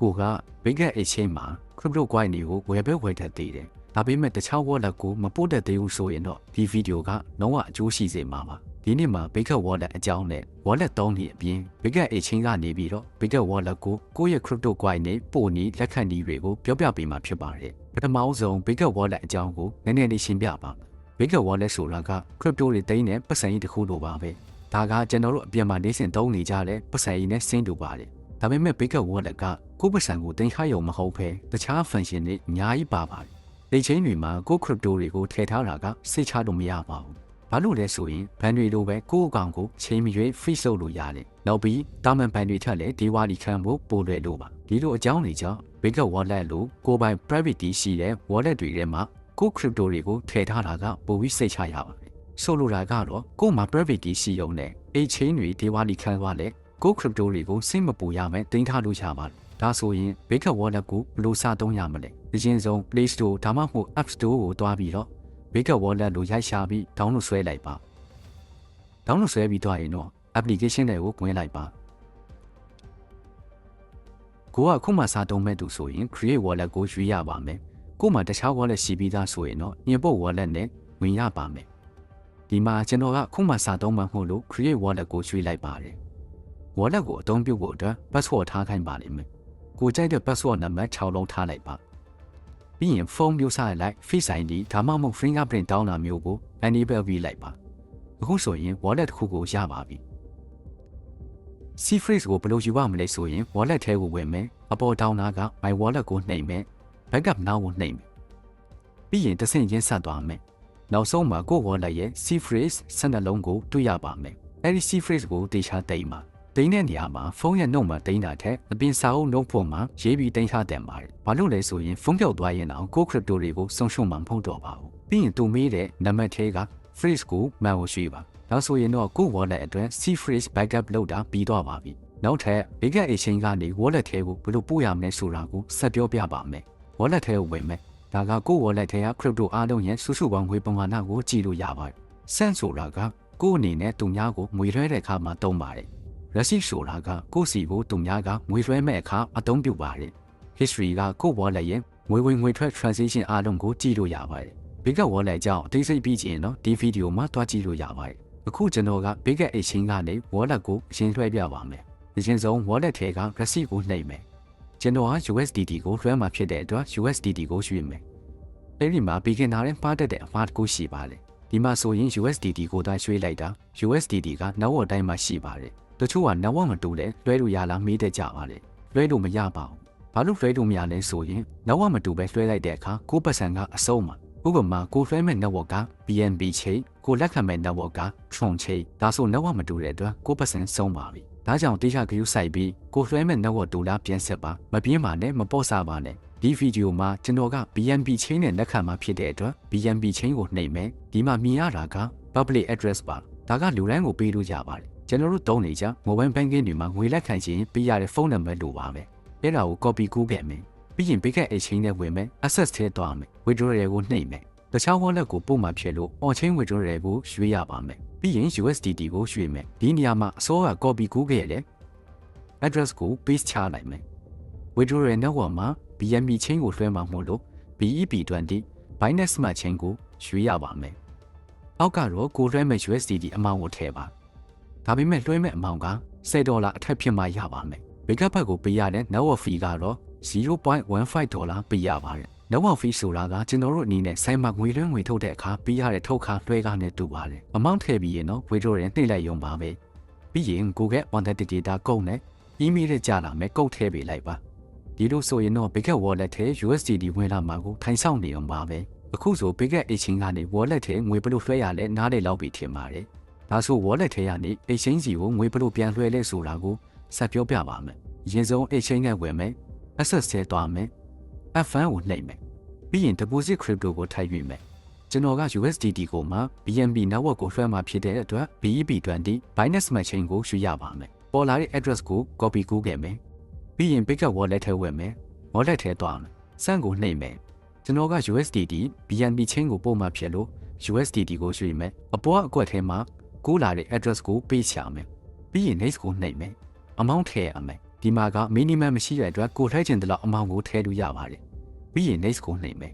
ကိုက Big Exchange မှာ crypto coin တွေကိုဝယ်ပဲဝယ်တတ်သေးတယ်ဒါပေမဲ့တခြား wallet ကိုမပို့တတ်သေးဘူးဆိုရင်တော့ဒီဗီဒီယိုကလုံးဝအကျိုးရှိစေမှာပါဒီနေ့မှာ Big Wallet အကြောင်းနဲ့ wallet သုံးနည်းအပြင် Big Exchange ကနေပြီးတော့ Big Wallet ကိုကိုယ့်ရဲ့ crypto coin နဲ့ပို့နည်းလက်ခံနည်းတွေကိုပြောပြပေးမှာဖြစ်ပါတယ်ပထမဆုံး Big Wallet အကြောင်းကိုနည်းနည်းလေးရှင်းပြပါမယ် Big Wallet ဆိုတာက crypto တွေတိန်းတဲ့ပတ်စံကြီးတစ်ခုလိုပါပဲဒါကကျွန်တော်တို့အပြင်မှာနေစဉ်သုံးနေကြတဲ့ပတ်စံကြီးနဲ့ဆင်းတူပါတယ်ဒါပေမဲ့ Big Wallet က ကိုယ့်ပတ်စံကိုတင်ခါရုံမဟုတ်ဘဲတခြား function တွေအများကြီးပါပါတယ်ဒီချင်းတွေမှာကိုယ့် crypto တွေကိုထည့်ထားတာကစိတ်ချလို့မရပါဘူးဘာလို့လဲဆိုရင်ဘန်တွေလိုပဲကိုယ့်အကောင်ကိုချိန်မရွေး free လုပ်လို့ရတယ်နောက်ပြီးတာမန်ဘန်တွေထက်လည်းဒီဝါဒီခံဖို့ပိုလွယ်လို့ပါဒီလိုအကြောင်းတွေကြောင့် Big Wallet လို့ကိုယ်ပိုင် private key ရှိတဲ့ wallet တွေထဲမှာကိုယ့် crypto တွေကိုထည့်ထားတာကပိုပြီးစိတ်ချရပါတယ်ဆိုလိုတာကတော့ကိုယ်မှာ private key ရှိုံနဲ့ exchange တွေဒီဝါဒီခံသွားလဲကိုယ့် crypto တွေကိုစိတ်မပူရမယ်တင်ထားလို့ရပါတယ် ဒါဆိုရင် Big Wallet ကိုဘယ်လိုစသုံးရမလဲအရင်ဆုံး Play Store ဒါမှမဟုတ် App Store ကိုတွားပြီးတော့ Big Wallet လို့ရိုက်ရှာပြီး download ဆွဲလိုက်ပါ download ဆွဲပြီးတော့ရင်တော့ application တွေကိုဝင်လိုက်ပါကိုကခုမှစာတုံးမဲ့သူဆိုရင် create wallet ကိုရွေးရပါမယ်ကိုမှတခြား wallet ရှိပြီးသားဆိုရင်တော့ import wallet နဲ့ဝင်ရပါမယ်ဒီမှာကျွန်တော်ကခုမှစာတုံးမှမဟုတ်လို့ create wallet ကိုရွေးလိုက်ပါတယ် wallet ကိုအသုံးပြုဖို့အတွက် password ထားခိုင်းပါလိမ့်မယ် ကိုကြိုက်တဲ့ password နံပါတ်6လုံးထားလိုက်ပါပြီးရင်ဖုန်းမျိုးစားလိုက် Face ID ဒါမှမဟုတ် fingerprint တောင်းတာမျိုးကို enable ပြီးလိုက်ပါအခုဆိုရင် wallet တစ်ခုကိုရပါပြီ C phrase ကိုဘယ်လိုယူရမလဲဆိုရင် wallet ထဲကိုဝင်မယ်အပေါ်တောင်းတာက my wallet ကိုနှိပ်မယ် backup now ကိုနှိပ်မယ်ပြီးရင်တစ်ဆင့်ချင်းဆက်သွားမယ်နောက်ဆုံးမှာကိုယ့် wallet ရဲ့ C phrase ဆက်နှလုံးကိုတွေ့ရပါမယ်အဲဒီ C phrase ကိုတေချာတိမ်ပါ တိန်းတဲ့နေရာမှာဖုန်းရဲ့နှုတ်မှာတိန်းတာထက်အပြင်စာအုပ်နှုတ်ဖို့မှာရေးပြီးတိန်းထားတယ်ပါတယ်။ဘာလို့လဲဆိုရင်ဖုန်းပြောက်သွားရင်တော့ကို crypto တွေကိုဆုံးရှုံးမှာမဟုတ်တော့ပါဘူး။ပြီးရင်သူမေးတဲ့နံပါတ်ထဲက phrase ကိုမှန်ဖို့ရှိပါ။နောက်ဆိုရင်တော့ကို wallet အတွက် C phrase backup လုပ်တာပြီးသွားပါပြီ။နောက်ထပ် big exchange ကနေ wallet ထဲကိုဘယ်လိုပို့ရမလဲဆိုတာကိုဆက်ပြောပြပါမယ်။ wallet ထဲကိုဝင်မယ်။ဒါကကို wallet ထဲက crypto အားလုံးရဲ့စုစုပေါင်းငွေပမာဏကိုကြည့်လို့ရပါတယ်။ send ဆိုတာကကိုယ့်အနေနဲ့သူများကိုငွေလွှဲတဲ့အခါမှာသုံးပါတယ်။ receipt ဆိုတာကကိုယ့်စီကိုသူများကငွေလွှဲမဲ့အခါအသုံးပြုပါတယ် history ကကိုယ့် wallet ရဲ့ငွေဝင်ငွေထွက် transaction အားလုံးကိုကြည့်လို့ရပါတယ် big wallet ကြောင့်အသေးစိတ်ပြီးကျင်တော့ဒီဗီဒီယိုမှာတွားကြည့်လို့ရပါတယ်အခုကျွန်တော်က big exchange ကနေ wallet ကိုရှင်းလွှဲပြပါမယ်အရင်ဆုံး wallet ထဲက receipt ကိုနှိပ်မယ်ကျွန်တော်က USDT ကိုလွှဲမှာဖြစ်တဲ့အတွက် USDT ကိုရွှေ့မယ်အဲဒီမှာ beginner နဲ့မှားတတ်တဲ့အမှားတစ်ခုရှိပါတယ်ဒီမှာဆိုရင် USDT ကိုသာရွှေ့လိုက်တာ USDT ကနောက်ဝတ်တိုင်းမှာရှိပါတယ် တချို့ကနဝမတူလဲလွှဲလို့ရလားမေးတဲ့ကြပါလေလွှဲလို့မရပါဘူးဘာလို့လွှဲလို့မရလဲဆိုရင်နဝမတူပဲလွှဲလိုက်တဲ့အခါကိုပတ်စံကအစုံးမှာဥပမာကိုလွှဲမဲ့ network က BNB ချိန်ကိုလက်ခံမဲ့ network က Tron ချိန်ဒါဆို network မတူတဲ့အတွက်ကိုပတ်စံဆုံးပါပြီဒါကြောင့်တေချာဂရုစိုက်ပြီးကိုလွှဲမဲ့ network တူလားပြန်ဆက်ပါမပြင်းပါနဲ့မပေါ့စားပါနဲ့ဒီဗီဒီယိုမှာကျွန်တော်က BNB ချင်းနဲ့လက်ခံမှာဖြစ်တဲ့အတွက် BNB ချင်းကိုနှိပ်မယ်ဒီမှာမြင်ရတာက public address ပါဒါကလူတိုင်းကိုပေးလို့ရပါတယ် ကျွန်တော်တို့တုံးနေကြ mobile banking တွေမှာငွေလက်ခံခြင်းပေးရတဲ့ဖုန်းနံပါတ်လိုပါပဲအဲ့ဒါကို copy ကူးခဲ့မယ်ပြီးရင် big exchange နဲ့ဝင်မယ် access ထဲသွားမယ် withdrawal ကိုနှိပ်မယ်တခြား wallet ကိုပို့မှဖြစ်လို့ on chain withdrawal ကိုရွေးရပါမယ်ပြီးရင် USDT ကိုရွှေ့မယ်ဒီနေရာမှာအစောက copy ကူးခဲ့ရတယ် address ကို paste ချလိုက်မယ် withdrawal network မှာ BNB chain ကိုလွှဲမှာမို့လို့ BEP20 Binance Smart chain ကိုရွှေ့ရပါမယ်အောက်ကတော့ကိုလွှဲမဲ့ USDT အမောင်းကိုထည့်ပါ ဒါပေမဲ့လွှဲမဲ့အမောင်က10ဒေါ်လာအထက်ဖြစ်မှရပါမယ်။ဘေကပ်ဘတ်ကိုပေးရတဲ့ network fee ကတော့0.15ဒေါ်လာပေးရပါတယ်။ network fee ဆိုတာကကျွန်တော်တို့အနေနဲ့ဆိုင်မှာငွေလွှဲငွေထုတ်တဲ့အခါပေးရတဲ့ထုတ်ခါလွှဲကားနဲ့တူပါတယ်။အမောင်ထည့်ပြီးရင်တော့ဝေတို့ရင်နှိပ်လိုက်ရုံပါပဲ။ပြီးရင် Google Quantitative Data ကုတ်နဲ့ email နဲ့ကြာလာမယ်ကုတ်ထည့်ပေးလိုက်ပါ။ဒီလိုဆိုရင်တော့ Big Wallet ထဲ USDT ဝင်လာမှာကိုထိုင်ဆောင်နေအောင်ပါပဲ။အခုဆို Big Exchange ကနေ wallet ထဲငွေဘယ်လိုလွှဲရလဲနားလေလောက်ပြီးထင်ပါတယ်။ ဒါဆို wallet ထဲကနေ exchange စီကိုငွေဘလို့ပြန်လွှဲလဲဆိုတာကိုဆက်ပြောပြပါမယ်။အရင်ဆုံး exchange နဲ့ဝင်မယ်။ access ထဲသွားမယ်။ F1 ကိုနှိပ်မယ်။ပြီးရင် deposit crypto ကိုထိုက်ယူမယ်။ကျွန်တော်က USDT ကိုမှ BNB network ကိုလွှဲမှာဖြစ်တဲ့အတွက် BEP20 Binance Smart Chain ကိုရွှေ့ရပါမယ်။ပေါ်လာတဲ့ address ကို copy ကူးခဲ့မယ်။ပြီးရင် Pickup wallet ထဲဝင်မယ်။ wallet ထဲသွားမယ်။စမ်းကိုနှိပ်မယ်။ကျွန်တော်က USDT BNB chain ကိုပို့မှဖြစ်လို့ USDT ကိုရွှေ့မယ်။အပေါ်အကွက်ထဲမှာ ကိုလာတဲ့ address ကိုပေးချမယ်ပြီးရင် next ကိုနှိပ်မယ် amount ထည့်ရမယ်ဒီဒီမှာက minimum မရှိတဲ့အတွက်ကိုလွှဲချင်တဲ့လောက်အမောင်းကိုထည့်လို့ရပါတယ်ပြီးရင် next ကိုနှိပ်မယ်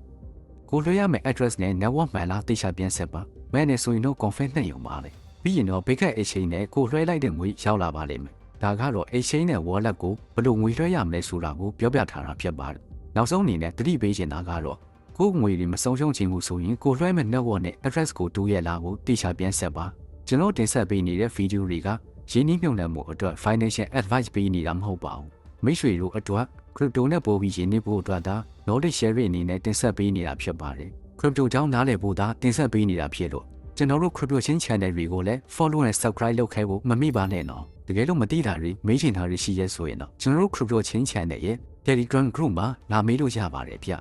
ကိုလွှဲရမယ့် address နဲ့ network မှန်လားသိချပြန်ဆက်ပါမဲနဲ့ဆိုရင်တော့ confirm နှိပ်ရုံပါလေပြီးရင်တော့ backup exchange နဲ့ကိုလွှဲလိုက်တဲ့ငွေရောက်လာပါလိမ့်မယ်ဒါကတော့ exchange နဲ့ wallet ကိုဘယ်လိုငွေလွှဲရမလဲဆိုတာကိုပြောပြထားတာဖြစ်ပါတယ်နောက်ဆုံးအနေနဲ့တတိပေးချင်တာကတော့ကိုယ်ငွေတွေမဆုံးရှုံးချင်ဘူးဆိုရင်ကိုလွှဲမဲ့ network နဲ့ address ကိုတူးရလာကိုတိကျပြန်ဆက်ပါ ကျွန်တော်တင်ဆက်ပေးနေတဲ့ဗီဒီယိုတွေကရင်းနှီးမြှုပ်နှံမှုအတွက် financial advice ပေးနေတာမဟုတ်ပါဘူးမိတ်ဆွေတို့အတွက် crypto နဲ့ပို့ပြီးရင်းနှီးဖို့အတွက်ဒါ knowledge share အနေနဲ့တင်ဆက်ပေးနေတာဖြစ်ပါတယ် crypto ကြောင်းနားလည်ဖို့ဒါတင်ဆက်ပေးနေတာဖြစ်လို့ကျွန်တော်တို့ crypto ချင်း channel တွေကိုလည်း follow နဲ့ subscribe လုပ်ခဲ့ဖို့မမိပါနဲ့နော်တကယ်လို့မသိတာတွေမေးချင်တာတွေရှိရဲဆိုရင်တော့ကျွန်တော်တို့ crypto ချင်း channel ရဲ့ Telegram group မှာလာမေးလို့ရပါတယ်ဗျ